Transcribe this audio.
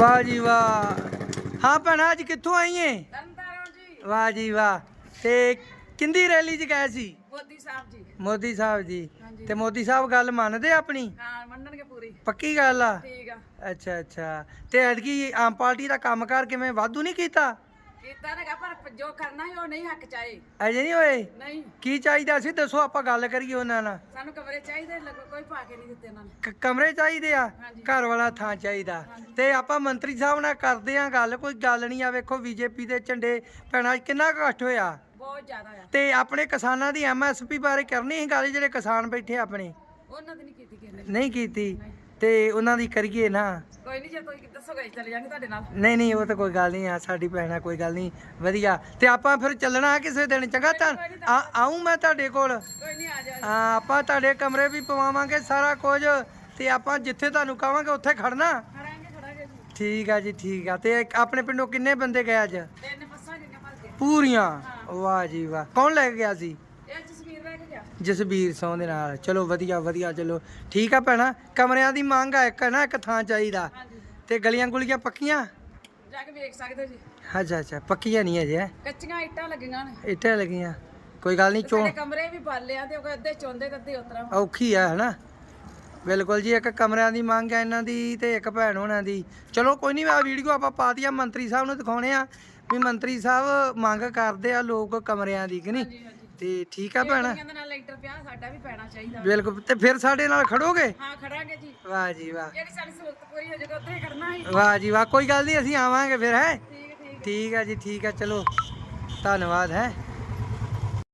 ਵਾਹ ਜੀ ਵਾਹ। ਹਾਂ ਭੈਣਾ ਅੱਜ ਕਿੱਥੋਂ ਆਈ ਏ? ਤਰਨਤਾਰਨ ਜੀ। ਵਾਹ ਜੀ ਵਾਹ। ਤੇ ਕਿੰਦੀ ਰੈਲੀ 'ਚ ਗਏ ਸੀ? ਮੋਦੀ ਸਾਹਿਬ ਜੀ। ਮੋਦੀ ਸਾਹਿਬ ਜੀ। ਹਾਂਜੀ। ਤੇ ਮੋਦੀ ਸਾਹਿਬ ਗੱਲ ਮੰਨਦੇ ਆਪਣੀ? ਹਾਂ ਮੰਨਣਗੇ ਪੂਰੀ। ਪੱਕੀ ਗੱਲ ਆ? ਠੀਕ ਆ। ਅੱਛਾ ਅੱਛਾ। ਤੇ ਐਤਕੀ ਆਮ ਪਾਰਟੀ ਦਾ ਕੰਮਕਾਰ ਕਿਵੇਂ? ਵਾਧੂ ਨਹੀਂ ਕੀਤਾ? ਕੀਤਾ ਨੇਗਾ ਪਰ ਜੋ ਕਰਨਾ ਹੈ ਉਹ ਨਹੀਂ ਹੱਕ ਚਾਹੇ। ਅਜੇ ਨਹੀਂ ਹੋਏ? ਨਹੀਂ। ਕੀ ਚਾਹੀਦਾ ਸੀ? ਦੱਸੋ ਆਪਾਂ ਗੱਲ ਕਰੀਏ ਉਹਨਾਂ ਨਾਲ। ਸਾਨੂੰ ਕਮਰੇ ਚਾਹੀਦੇ ਲੱਗੋ ਕੋਈ ਪਾ ਕੇ ਨਹੀਂ ਦਿੱਤੇ ਉਹਨਾਂ ਨੇ। ਕ- ਕਮਰੇ ਚਾਹੀਦੇ ਆ? ਹਾਂਜੀ। ਘਰ ਵਾਲਾ ਥਾਂ ਚਾਹੀਦਾ। ਤੇ ਆਪਾਂ ਮੰਤਰੀ ਸਾਹਿਬ ਨਾਲ ਕਰਦੇ ਆ ਗੱਲ ਕੋਈ ਗੱਲ ਨਹੀਂ ਆ ਵੇਖੋ ਬੀਜੇਪੀ ਦੇ ਝੰਡੇ ਭੈਣਾਂ ਕਿੰਨਾ ਕੁ ਇਕੱਠ ਹੋਇਆ? ਬਹੁਤ ਜ਼ਿਆਦਾ ਆ। ਤੇ ਆਪਣੇ ਕਿਸਾਨਾਂ ਦੀ ਐਮਐਸਪੀ ਬਾਰੇ ਕਰਨੀ ਸੀ ਗੱਲ ਜਿਹੜੇ ਕਿਸਾਨ ਬੈਠੇ ਆਪਣੇ? ਉਹਨਾਂ ਦੀ ਨਹੀਂ ਕੀਤੀ ਕਿਸੇ ਨੇ। ਨਹੀਂ ਕੀਤੀ। ਤੇ ਉਹਨਾਂ ਦੀ ਕਰੀਏ ਨਾ। ਕੋਈ ਨਹੀਂ ਜੇ ਤੁਸੀਂ ਦੱਸੋਗੇ ਅਸੀਂ ਚਲੇ ਜਾਾਂਗੇ ਤੁਹਾਡੇ ਨਾਲ। ਨਹੀਂ ਨਹੀਂ ਉਹ ਤਾਂ ਕੋਈ ਗੱਲ ਨਹੀਂ ਆ ਸਾਡੀ ਭੈਣਾ ਕੋਈ ਗੱਲ ਨਹੀਂ ਵਧੀਆ। ਤੇ ਆਪਾਂ ਫਿਰ ਚੱਲਣਾ ਕਿਸੇ ਦਿਨ ਚੰਗਾ ਤਾਂ? ਆ- ਆਊਂ ਮੈਂ ਤੁਹਾਡੇ ਕੋਲ। ਕੋਈ ਨਹੀਂ ਆ ਜਾ ਹਾਂ ਆਪਾਂ ਤੁਹਾਡੇ ਕਮਰੇ ਵੀ ਪਵਾਵਾਂਗੇ ਸਾਰਾ ਕੁਝ ਤੇ ਆਪਾਂ ਜਿੱਥੇ ਤੁਹਾਨੂੰ ਕਵਾਂਗੇ ਉੱਥੇ ਖੜਨਾ। ਖੜਾਂਗੇ ਖੜਾਂਗੇ ਜੀ। ਠੀਕ ਆ ਜੀ ਠੀਕ ਆ। ਤੇ ਆਪਣੇ ਪਿੰਡੋਂ ਕਿੰਨੇ ਬੰਦੇ ਗਏ ਅੱਜ? ਤਿੰਨ ਬੱਸਾਂ ਭਰ ਕੇ। ਪੂਰੀਆਂ? ਵਾਹ ਜੀ ਵਾਹ। ਕੌਣ ਲੈ ਕੇ ਗਿਆ ਸੀ? ਕੇ ਜਸਬੀਰ ਸੌ ਦੇ ਨਾਲ। ਚਲੋ ਵਧੀਆ ਵਧੀਆ ਚਲੋ। ਠੀਕ ਆ ਭੈਣਾ ਕਮਰਿਆਂ ਦੀ ਮੰਗ ਆ ਇੱਕ ਨਾ ਇੱਕ ਥਾਂ ਚਾਹੀਦਾ। ਹਾਂਜੀ। ਤੇ ਗਲੀਆਂ ਗੁਲੀਆਂ ਪੱਕੀਆਂ? ਜਾ ਕੇ ਵੇਖ ਸਕਦੇ ਜੀ। ਅੱਛਾ ਅੱਛਾ ਪੱਕੀਆਂ ਨਹੀਂ ਅਜੇ। ਕੱਚੀਆਂ ਇੱਟਾਂ ਲੱਗੀਆਂ ਨੇ। ਇੱਟਾਂ ਲੱਗੀਆਂ। ਕੋਈ ਗੱਲ ਨਹੀਂ ਚੋ ਸਾਡੇ ਕਮਰੇ ਵੀ ਬਾਲੇ ਆ ਤੇ ਉਹ ਅੱਧੇ ਚੋਂਦੇ ਤੇ ਅੱਧੇ ਉਤਰਾ। ਔਖੀ ਆ ਹਨਾ? ਬਿਲਕੁਲ ਜੀ ਇੱਕ ਕਮਰਿਆਂ ਦੀ ਮੰਗ ਹੈ ਇਹਨਾਂ ਦੀ ਤੇ ਇੱਕ ਭੈਣ ਹੋਣਾ ਦੀ। ਚਲੋ ਕੋਈ ਨਹੀਂ ਆ ਵੀਡੀਓ ਆਪਾਂ ਪਾ ਦਿਆ ਮੰਤਰੀ ਸਾਹਿਬ ਨੂੰ ਦਿਖਾਉਣੇ ਆ ਵੀ ਮੰਤਰੀ ਸਾਹਿਬ ਮੰਗ ਕਰਦੇ ਆ ਲੋਕ ਕਮਰਿਆਂ ਦੀ ਕਿ ਨਹੀਂ? ਤੇ ਠੀਕ ਆ ਭੈਣ? ਕਹਿੰਦੇ ਨਾਲ ਲੈਂਟਰ ਪਿਆ ਸਾਡਾ ਵੀ ਪੈਣਾ ਚਾਹੀਦਾ। ਬਿਲਕੁਲ ਤੇ ਫਿਰ ਸਾਡੇ ਨਾਲ ਖੜੋਗੇ? ਹਾਂ ਖੜਾਂਗੇ ਜੀ। ਵਾਹ ਜੀ ਵਾਹ। ਜਿਹੜੀ ਸਾਡੀ ਸਹੂਲਤ ਪੂਰੀ ਹੋ ਜਾਏਗਾ ਉੱਥੇ ਹੀ ਕਰਨਾ ਹੈ। ਵਾਹ ਜੀ ਵਾਹ ਕੋਈ ਗੱਲ ਨਹੀਂ ਅਸੀਂ ਆਵਾਂਗੇ ਫਿਰ ਹੈ? ਠੀਕ ਹੈ ਠੀਕ ਠੀਕ ਆ ਜੀ ਠੀਕ ਆ ਚਲੋ। ਧੰਨਵਾਦ ਹੈ?